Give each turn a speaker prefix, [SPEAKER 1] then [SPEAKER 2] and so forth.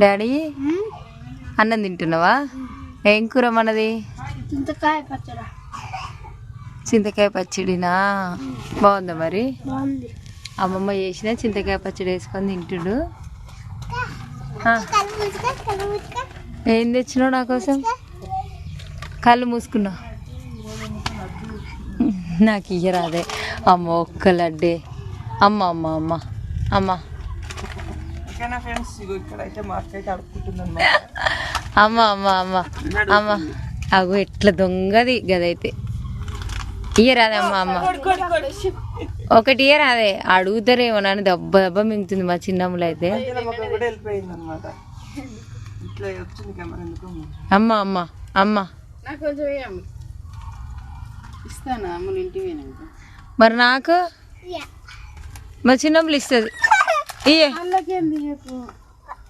[SPEAKER 1] Daddy? అన్నం తింటున్నావా? ఏం కూర మనది?
[SPEAKER 2] చింతకాయ పచ్చడా.
[SPEAKER 1] చింతకాయ పచ్చడినా? బాగుందా మరి? అమ్మమ్మ చేసిన చింతకాయ పచ్చడి వేసుకొని తింటుడు. ఏం తెచ్చినావు నా కోసం? కళ్ళు మూసుకున్నా. నాకు ఇయ్యరాదే. అమ్మ ఒక్క లడ్డే. అమ్మ అమ్మ అమ్మ. అమ్మ.
[SPEAKER 3] ఓకేనా ఫ్రెండ్స్ ఇగో అక్క అయితే అడుక్కుంటుంది
[SPEAKER 1] అమ్మ అమ్మ అమ్మ అమ్మ. అగో ఎట్లా దొంగది గదైతే. ఇయ్యరాదే అమ్మ అమ్మ. ఒకటి ఇయ్యరాదే. అడుగుతారేమో నన్ను దెబ్బ దెబ్బ మింగుతుంది మా చిన్నమ్మలు అయితే అమ్మ అమ్మ అమ్మ.
[SPEAKER 2] అమ్మ
[SPEAKER 1] మరి నాకు? మా చిన్నమ్మలు ఇస్తుంది. ఇయ్యే.
[SPEAKER 2] 也美颜。